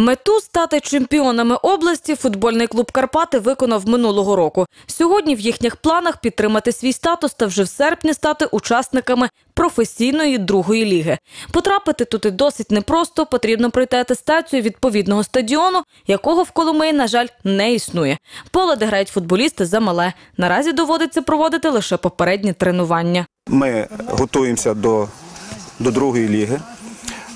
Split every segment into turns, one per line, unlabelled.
Мету стати чемпіонами області футбольний клуб Карпати виконав минулого року. Сьогодні в їхніх планах підтримати свій статус та вже в серпні стати учасниками професійної другої ліги. Потрапити туди досить непросто. Потрібно пройти атестацію відповідного стадіону, якого в Коломиї, на жаль, не існує. Поле, де грають футболісти, замале. Наразі доводиться проводити лише попередні тренування.
Ми готуємося до, до другої ліги.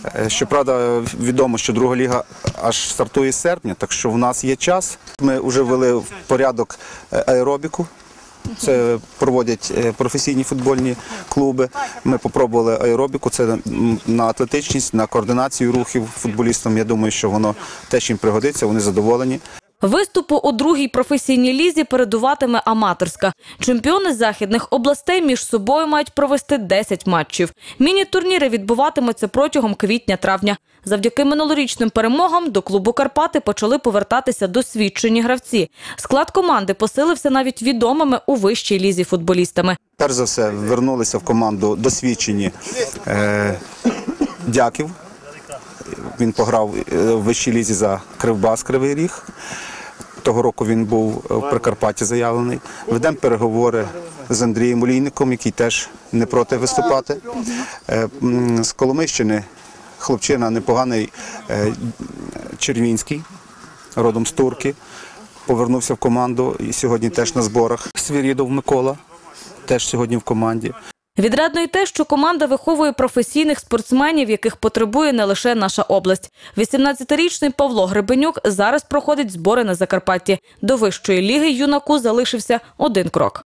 Е, Щоправда, відомо, що друга ліга аж стартує з серпня, так що в нас є час. Ми вже ввели в порядок е, аеробіку. Це проводять е, професійні футбольні клуби. Ми попробували аеробіку. Це на атлетичність, на координацію рухів футболістам. Я думаю, що воно теж їм пригодиться. Вони задоволені.
Виступу у другій професійній лізі передуватиме аматорська. Чемпіони західних областей між собою мають провести 10 матчів. Міні-турніри відбуватимуться протягом квітня-травня. Завдяки минулорічним перемогам до клубу Карпати почали повертатися досвідчені гравці. Склад команди посилився навіть відомими у вищій лізі футболістами.
Перш за все, вернулися в команду досвідчені е, дяків. Він пограв е, в вищій лізі за Кривбас Кривий Ріг. Того року він був в Прикарпатті заявлений. Ведемо переговори з Андрієм Олійником, який теж не проти виступати. Е, З Коломийщини хлопчина непоганий е, Червінський, родом з Турки. Повернувся в команду і сьогодні теж на зборах. Свірідов Микола теж сьогодні в команді.
Відрадно й те, що команда виховує професійних спортсменів, яких потребує не лише наша область. 18-річний Павло Гребенюк зараз проходить збори на Закарпатті. До вищої ліги юнаку залишився один крок.